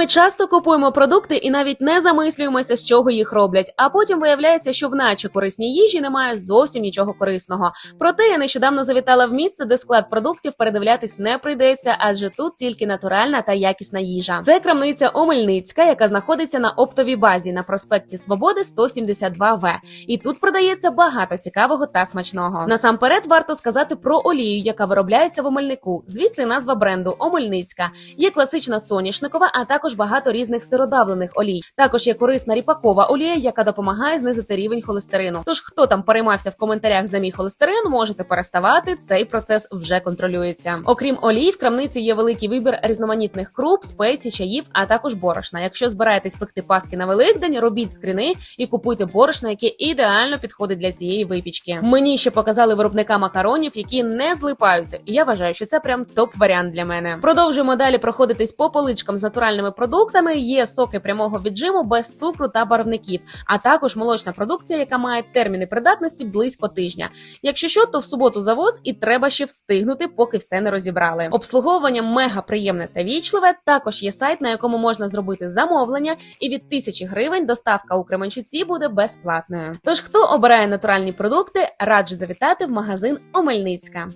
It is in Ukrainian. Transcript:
Ми часто купуємо продукти і навіть не замислюємося, з чого їх роблять. А потім виявляється, що в наче корисній їжі немає зовсім нічого корисного. Проте я нещодавно завітала в місце, де склад продуктів передивлятись не прийдеться, адже тут тільки натуральна та якісна їжа. Це крамниця Омельницька, яка знаходиться на оптовій базі на проспекті Свободи 172 В. І тут продається багато цікавого та смачного. Насамперед варто сказати про олію, яка виробляється в Омельнику. Звідси назва бренду Омельницька. Є класична соняшникова, а також багато різних сиродавлених олій. Також є корисна ріпакова олія, яка допомагає знизити рівень холестерину. Тож, хто там переймався в коментарях за мій холестерин, можете переставати. Цей процес вже контролюється. Окрім олій, в крамниці є великий вибір різноманітних круп, спецій, чаїв, а також борошна. Якщо збираєтесь пекти паски на Великдень, робіть скрини і купуйте борошна, яке ідеально підходить для цієї випічки. Мені ще показали виробника макаронів, які не злипаються, і я вважаю, що це прям топ варіант для мене. Продовжуємо далі проходитись по поличкам з натуральними продуктами. Є соки прямого віджиму без цукру та барвників, а також молочна продукція, яка має терміни придатності близько тижня. Якщо що, то в суботу завоз і треба ще встигнути, поки все не розібрали. Обслуговування мега приємне та вічливе. Також є сайт, на якому можна зробити замовлення, і від тисячі гривень доставка у Кременчуці буде безплатною. Тож, хто обирає натуральні продукти, раджу завітати в магазин Омельницька.